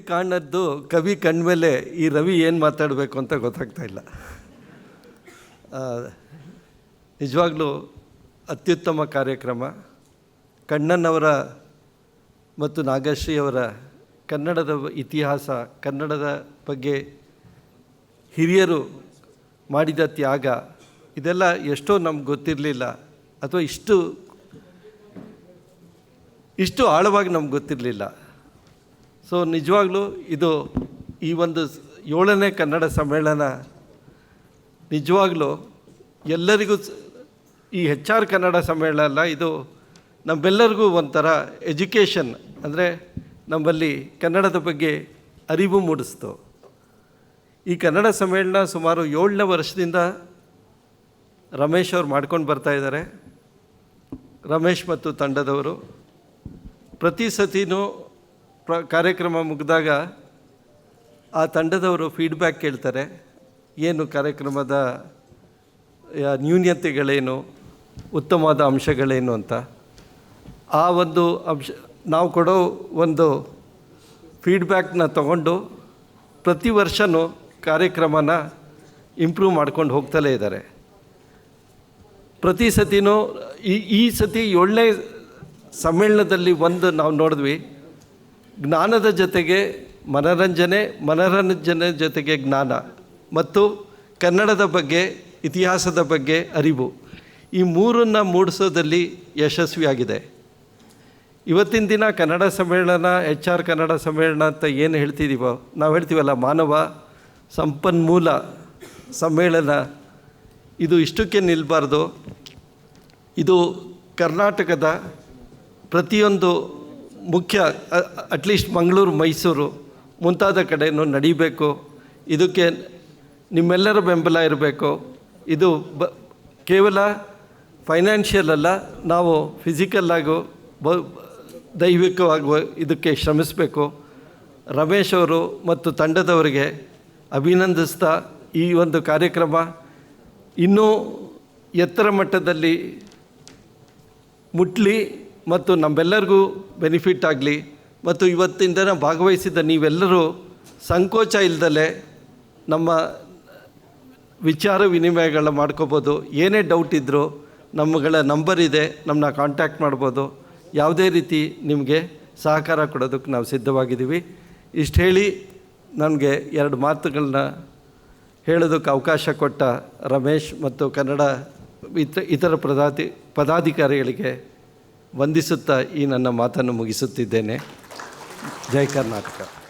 ಕಾಣದ್ದು ಕವಿ ಕಣ್ಮೇಲೆ ಈ ರವಿ ಏನು ಮಾತಾಡಬೇಕು ಅಂತ ಗೊತ್ತಾಗ್ತಾ ಇಲ್ಲ. ನಿಜವಾಗ್ಲೂ ಅತ್ಯುತ್ತಮ ಕಾರ್ಯಕ್ರಮ. ಕಣ್ಣನವರ ಮತ್ತು ನಾಗಶ್ರೀಯವರ ಕನ್ನಡದ ಇತಿಹಾಸ, ಕನ್ನಡದ ಬಗ್ಗೆ ಹಿರಿಯರು ಮಾಡಿದ ತ್ಯಾಗ, ಇದೆಲ್ಲ ಎಷ್ಟೋ ನಮ್ಗೆ ಗೊತ್ತಿರಲಿಲ್ಲ. ಅಥವಾ ಇಷ್ಟು ಇಷ್ಟು ಆಳವಾಗಿ ನಮ್ಗೆ ಗೊತ್ತಿರಲಿಲ್ಲ. ಸೊ ನಿಜವಾಗ್ಲೂ ಇದು ಈ ಒಂದು ಏಳನೇ ಕನ್ನಡ ಸಮ್ಮೇಳನ ನಿಜವಾಗ್ಲೂ ಎಲ್ಲರಿಗೂ ಈ ಹೆಚ್ ಆರ್ ಕನ್ನಡ ಸಮ್ಮೇಳನ ಅಲ್ಲ, ಇದು ನಮ್ಮೆಲ್ಲರಿಗೂ ಒಂಥರ ಎಜುಕೇಷನ್, ಅಂದರೆ ನಮ್ಮಲ್ಲಿ ಕನ್ನಡದ ಬಗ್ಗೆ ಅರಿವು ಮೂಡಿಸ್ತು. ಈ ಕನ್ನಡ ಸಮ್ಮೇಳನ ಸುಮಾರು ಏಳನೇ ವರ್ಷದಿಂದ ರಮೇಶ್ ಅವ್ರು ಮಾಡ್ಕೊಂಡು ಬರ್ತಾ ಇದ್ದಾರೆ. ರಮೇಶ್ ಮತ್ತು ತಂಡದವರು ಪ್ರತಿ ಸತಿನೂ ಪ್ರ, ಕಾರ್ಯಕ್ರಮ ಮುಗಿದಾಗ ಆ ತಂಡದವರು ಫೀಡ್ಬ್ಯಾಕ್ ಕೇಳ್ತಾರೆ, ಏನು ಕಾರ್ಯಕ್ರಮದ ನ್ಯೂನ್ಯತೆಗಳೇನು ಉತ್ತಮವಾದ ಅಂಶಗಳೇನು ಅಂತ. ಆ ಒಂದು ಅಂಶ, ನಾವು ಕೊಡೋ ಒಂದು ಫೀಡ್ಬ್ಯಾಕ್ನ ತಗೊಂಡು ಪ್ರತಿ ವರ್ಷವೂ ಕಾರ್ಯಕ್ರಮನ ಇಂಪ್ರೂವ್ ಮಾಡ್ಕೊಂಡು ಹೋಗ್ತಲೇ ಇದ್ದಾರೆ. ಪ್ರತಿ ಸತಿನೂ, ಈ ಈ ಸತಿ ಒಳ್ಳೆ ಸಮ್ಮೇಳನದಲ್ಲಿ ಒಂದು ನಾವು ನೋಡಿದ್ವಿ ಜ್ಞಾನದ ಜೊತೆಗೆ ಮನರಂಜನೆ ಮನರಂಜನೆ ಜೊತೆಗೆ ಜ್ಞಾನ ಮತ್ತು ಕನ್ನಡದ ಬಗ್ಗೆ, ಇತಿಹಾಸದ ಬಗ್ಗೆ ಅರಿವು. ಈ ಮೂರನ್ನು ಮೂಡಿಸೋದಲ್ಲಿ ಯಶಸ್ವಿಯಾಗಿದೆ. ಇವತ್ತಿನ ದಿನ ಕನ್ನಡ ಸಮ್ಮೇಳನ, ಎಚ್ ಆರ್ ಕನ್ನಡ ಸಮ್ಮೇಳನ ಅಂತ ಏನು ಹೇಳ್ತಿದ್ದೀವೋ ನಾವು ಹೇಳ್ತೀವಲ್ಲ, ಮಾನವ ಸಂಪನ್ಮೂಲ ಸಮ್ಮೇಳನ. ಇದು ಇಷ್ಟಕ್ಕೆ ನಿಲ್ಲಬಾರ್ದು ಇದು ಕರ್ನಾಟಕದ ಪ್ರತಿಯೊಂದು ಮುಖ್ಯ ಅಟ್ಲೀಸ್ಟ್ ಮಂಗಳೂರು, ಮೈಸೂರು ಮುಂತಾದ ಕಡೆಯೂ ನಡಿಬೇಕು. ಇದಕ್ಕೆ ನಿಮ್ಮೆಲ್ಲರ ಬೆಂಬಲ ಇರಬೇಕು. ಇದು ಬ, ಕೇವಲ ಫೈನಾನ್ಷಿಯಲ್ ಅಲ್ಲ, ನಾವು ಫಿಸಿಕಲ್ಲಾಗೂ ಬ, ದೈವಿಕವಾಗುವ ಇದಕ್ಕೆ ಶ್ರಮಿಸಬೇಕು. ರಮೇಶ್ ಅವರು ಮತ್ತು ತಂಡದವರಿಗೆ ಅಭಿನಂದಿಸ್ತಾ ಈ ಒಂದು ಕಾರ್ಯಕ್ರಮ ಇನ್ನೂ ಎತ್ತರ ಮಟ್ಟದಲ್ಲಿ ಮುಟ್ಲಿ. ಮತ್ತು ನಮ್ಮೆಲ್ಲರಿಗೂ ಬೆನಿಫಿಟ್ ಆಗಲಿ. ಮತ್ತು ಇವತ್ತಿನ ದಿನ ಭಾಗವಹಿಸಿದ ನೀವೆಲ್ಲರೂ ಸಂಕೋಚ ಇಲ್ಲದಲೇ ನಮ್ಮ ವಿಚಾರ ವಿನಿಮಯಗಳನ್ನ ಮಾಡ್ಕೋಬೋದು. ಏನೇ ಡೌಟ್ ಇದ್ದರೂ ನಮ್ಮಗಳ ನಂಬರ್ ಇದೆ ನಮ್ಮನ್ನ ಕಾಂಟ್ಯಾಕ್ಟ್ ಮಾಡ್ಬೋದು. ಯಾವುದೇ ರೀತಿ ನಿಮಗೆ ಸಹಕಾರ ಕೊಡೋದಕ್ಕೆ ನಾವು ಸಿದ್ಧವಾಗಿದ್ದೀವಿ. ಇಷ್ಟು ಹೇಳಿ ನನಗೆ ಎರಡು ಮಾತುಗಳನ್ನ ಹೇಳೋದಕ್ಕೆ ಅವಕಾಶ ಕೊಟ್ಟ ರಮೇಶ್ ಮತ್ತು ಕನ್ನಡ ಇತ ಇತರ ಪದಾಧಿ ಪದಾಧಿಕಾರಿಗಳಿಗೆ ವಂದಿಸುತ್ತಾ ಈ ನನ್ನ ಮಾತನ್ನು ಮುಗಿಸುತ್ತಿದ್ದೇನೆ. ಜೈ ಕರ್ನಾಟಕ.